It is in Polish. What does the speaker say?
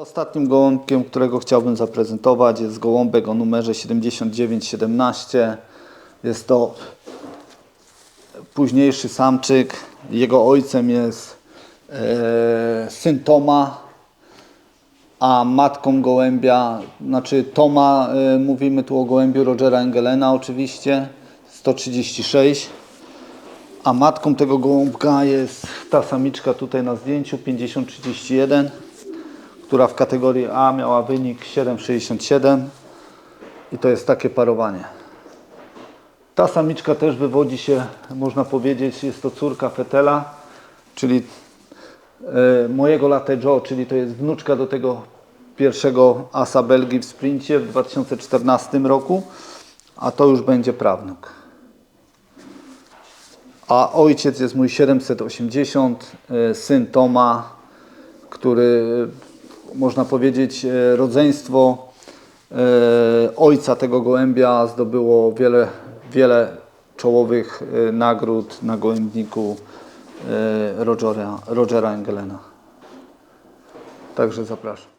Ostatnim gołąbkiem, którego chciałbym zaprezentować jest gołąbek o numerze 7917. Jest to późniejszy samczyk. Jego ojcem jest e, syn Toma, a matką gołębia, znaczy Toma, e, mówimy tu o gołębiu Rogera Engelena oczywiście, 136. A matką tego gołąbka jest ta samiczka tutaj na zdjęciu 5031 która w kategorii A miała wynik 7,67 i to jest takie parowanie. Ta samiczka też wywodzi się, można powiedzieć, jest to córka Fetela, czyli e, mojego Latte Joe, czyli to jest wnuczka do tego pierwszego asa Belgii w sprincie w 2014 roku, a to już będzie prawnuk. A ojciec jest mój 780, e, syn Toma, który można powiedzieć e, rodzeństwo e, ojca tego gołębia zdobyło wiele, wiele czołowych e, nagród na gołębniku Rogera, Rogera Engelena. Także zapraszam.